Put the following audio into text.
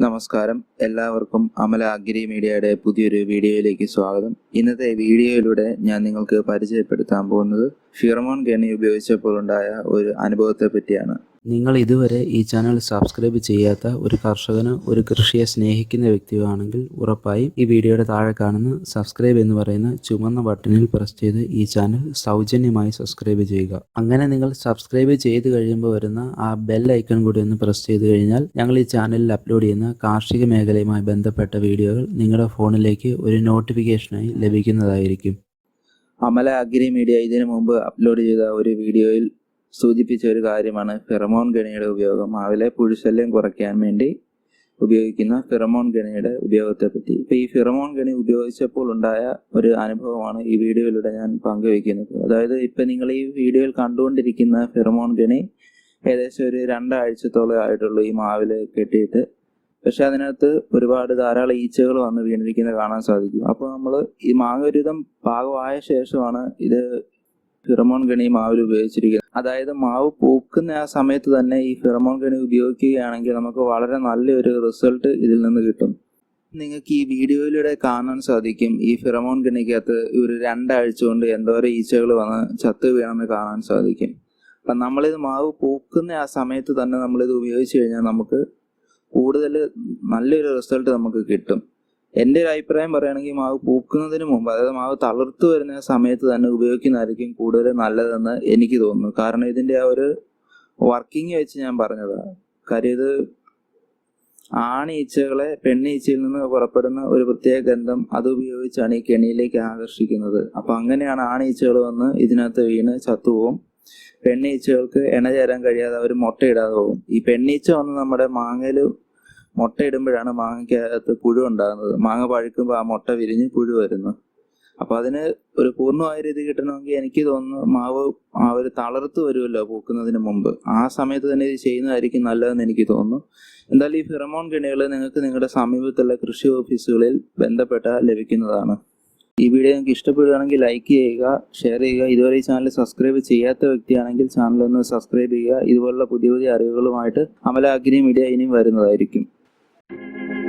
നമസ്കാരം. എല്ലാവർക്കും അമല അഗ്രി മീഡിയയുടെ പുതിയൊരു വീഡിയോയിലേക്ക് സ്വാഗതം. ഇന്നത്തെ വീഡിയോയിലൂടെ ഞാൻ നിങ്ങൾക്ക് പരിചയപ്പെടുത്താൻ പോകുന്നത് ഫിറമോൺ ഗണി ഉപയോഗിച്ചപ്പോൾ ഉണ്ടായ ഒരു അനുഭവത്തെ പറ്റിയാണ് നിങ്ങൾ ഇതുവരെ ഈ ചാനൽ സബ്സ്ക്രൈബ് ചെയ്യാത്ത ഒരു കർഷകനോ ഒരു കൃഷിയെ സ്നേഹിക്കുന്ന വ്യക്തിയോ ആണെങ്കിൽ ഉറപ്പായും ഈ വീഡിയോയുടെ താഴെ കാണുന്ന സബ്സ്ക്രൈബ് എന്ന് പറയുന്ന ചുമന്ന ബട്ടണിൽ പ്രസ് ചെയ്ത് ഈ ചാനൽ സൗജന്യമായി സബ്സ്ക്രൈബ് ചെയ്യുക. അങ്ങനെ നിങ്ങൾ സബ്സ്ക്രൈബ് ചെയ്ത് കഴിയുമ്പോൾ വരുന്ന ആ ബെൽ ഐക്കൺ കൂടി ഒന്ന് പ്രസ് ചെയ്ത് കഴിഞ്ഞാൽ ഞങ്ങൾ ഈ ചാനലിൽ അപ്ലോഡ് ചെയ്യുന്ന കാർഷിക മേഖലയുമായി ബന്ധപ്പെട്ട വീഡിയോകൾ നിങ്ങളുടെ ഫോണിലേക്ക് ഒരു നോട്ടിഫിക്കേഷനായി ലഭിക്കുന്നതായിരിക്കും. അമല അഗ്രി മീഡിയ ഇതിനു മുമ്പ് അപ്ലോഡ് ചെയ്ത ഒരു വീഡിയോയിൽ സൂചിപ്പിച്ച ഒരു കാര്യമാണ് ഫെറമോൺ ഗണിയുടെ ഉപയോഗം മാവിലെ പുഴുശല്യം കുറയ്ക്കാൻ വേണ്ടി ഉപയോഗിക്കുന്ന ഫിറമോൺ ഗണിയുടെ ഉപയോഗത്തെ പറ്റി ഇപ്പൊ ഈ ഫിറമോൺ ഗണി ഉപയോഗിച്ചപ്പോൾ ഉണ്ടായ ഒരു അനുഭവമാണ് ഈ വീഡിയോയിലൂടെ ഞാൻ പങ്കുവയ്ക്കുന്നത്. അതായത് ഇപ്പൊ നിങ്ങൾ ഈ വീഡിയോയിൽ കണ്ടുകൊണ്ടിരിക്കുന്ന ഫിറമോൺ ഗണി ഏകദേശം ഒരു രണ്ടാഴ്ചത്തോളം ആയിട്ടുള്ളൂ ഈ മാവിൽ കെട്ടിയിട്ട്. പക്ഷെ അതിനകത്ത് ഒരുപാട് ധാരാളം ഈച്ചകൾ വന്ന് വീണിരിക്കുന്നത് കാണാൻ സാധിക്കും. അപ്പോൾ നമ്മൾ ഈ മാങ്ങ ഒരുവിധം പാകമായ ശേഷമാണ് ഇത് ഫിറമോൺ ഗണി മാവിൽ ഉപയോഗിച്ചിരിക്കുന്നത്. അതായത് മാവ് പൂക്കുന്ന ആ സമയത്ത് തന്നെ ഈ ഫിറമോൺ ഗണി ഉപയോഗിക്കുകയാണെങ്കിൽ നമുക്ക് വളരെ നല്ലൊരു റിസൾട്ട് ഇതിൽ നിന്ന് കിട്ടും. നിങ്ങൾക്ക് ഈ വീഡിയോയിലൂടെ കാണാൻ സാധിക്കും. ഈ ഫിറമോൺ ഗണിക്കകത്ത് ഒരു രണ്ടാഴ്ച കൊണ്ട് എന്തോരം ഈച്ചകൾ വന്ന് ചത്തു വീണെന്ന് കാണാൻ സാധിക്കും. അപ്പം നമ്മളിത് മാവ് പൂക്കുന്ന ആ സമയത്ത് തന്നെ നമ്മളിത് ഉപയോഗിച്ച് കഴിഞ്ഞാൽ നമുക്ക് കൂടുതൽ നല്ലൊരു റിസൾട്ട് നമുക്ക് കിട്ടും. എന്റെ ഒരു അഭിപ്രായം പറയുകയാണെങ്കിൽ മാവ് പൂക്കുന്നതിന് മുമ്പ് അതായത് മാവ് തളിർത്ത് വരുന്ന സമയത്ത് തന്നെ ഉപയോഗിക്കുന്നതായിരിക്കും കൂടുതൽ നല്ലതെന്ന് എനിക്ക് തോന്നുന്നു. കാരണം ഇതിന്റെ ആ ഒരു വർക്കിംഗ് വെച്ച് ഞാൻ പറഞ്ഞതാണ് കാര്യം ഇത് ആണീച്ചകളെ പെണ്ണീച്ചയിൽ നിന്ന് പുറപ്പെടുന്ന ഒരു പ്രത്യേക ഗന്ധം അത് ഉപയോഗിച്ചാണ് ഈ കെണിയിലേക്ക് ആകർഷിക്കുന്നത്. അപ്പൊ അങ്ങനെയാണ് ആണീച്ചകൾ വന്ന് ഇതിനകത്ത് വീണ് ചത്തുപോകും പെണ്ണീച്ചകൾക്ക് എണ ചേരാൻ കഴിയാതെ അവർ മുട്ടയിടാതെ പോകും ഈ പെണ്ണീച്ച വന്ന് നമ്മുടെ മാങ്ങയിൽ മുട്ടയിടുമ്പോഴാണ് മാങ്ങയ്ക്കകത്ത് പുഴു ഉണ്ടാകുന്നത്. മാങ്ങ പഴുക്കുമ്പോൾ ആ മുട്ട വിരിഞ്ഞ് പുഴു വരുന്നു. അപ്പൊ അതിന് ഒരു പൂർണമായ രീതി കിട്ടണമെങ്കിൽ എനിക്ക് തോന്നുന്നു മാവ് ആ ഒരു തളർത്ത് വരുമല്ലോ പൂക്കുന്നതിന് മുമ്പ്. ആ സമയത്ത് തന്നെ ഇത് ചെയ്യുന്നതായിരിക്കും നല്ലതെന്ന് എനിക്ക് തോന്നുന്നു. എന്തായാലും ഈ ഫിറമോൺ കെണികൾ നിങ്ങൾക്ക് നിങ്ങളുടെ സമീപത്തുള്ള കൃഷി ഓഫീസുകളിൽ ബന്ധപ്പെട്ട ലഭിക്കുന്നതാണ്. ഈ വീഡിയോ നിങ്ങൾക്ക് ഇഷ്ടപ്പെടുകയാണെങ്കിൽ ലൈക്ക് ചെയ്യുക ഷെയർ ചെയ്യുക. ഇതുവരെ ഈ ചാനൽ സബ്സ്ക്രൈബ് ചെയ്യാത്ത വ്യക്തിയാണെങ്കിൽ ചാനൽ ഒന്ന് സബ്സ്ക്രൈബ് ചെയ്യുക. ഇതുപോലുള്ള പുതിയ പുതിയ അറിവുകളുമായിട്ട് അമല അഗ്നി മീഡിയ ഇനിയും വരുന്നതായിരിക്കും. Thank you.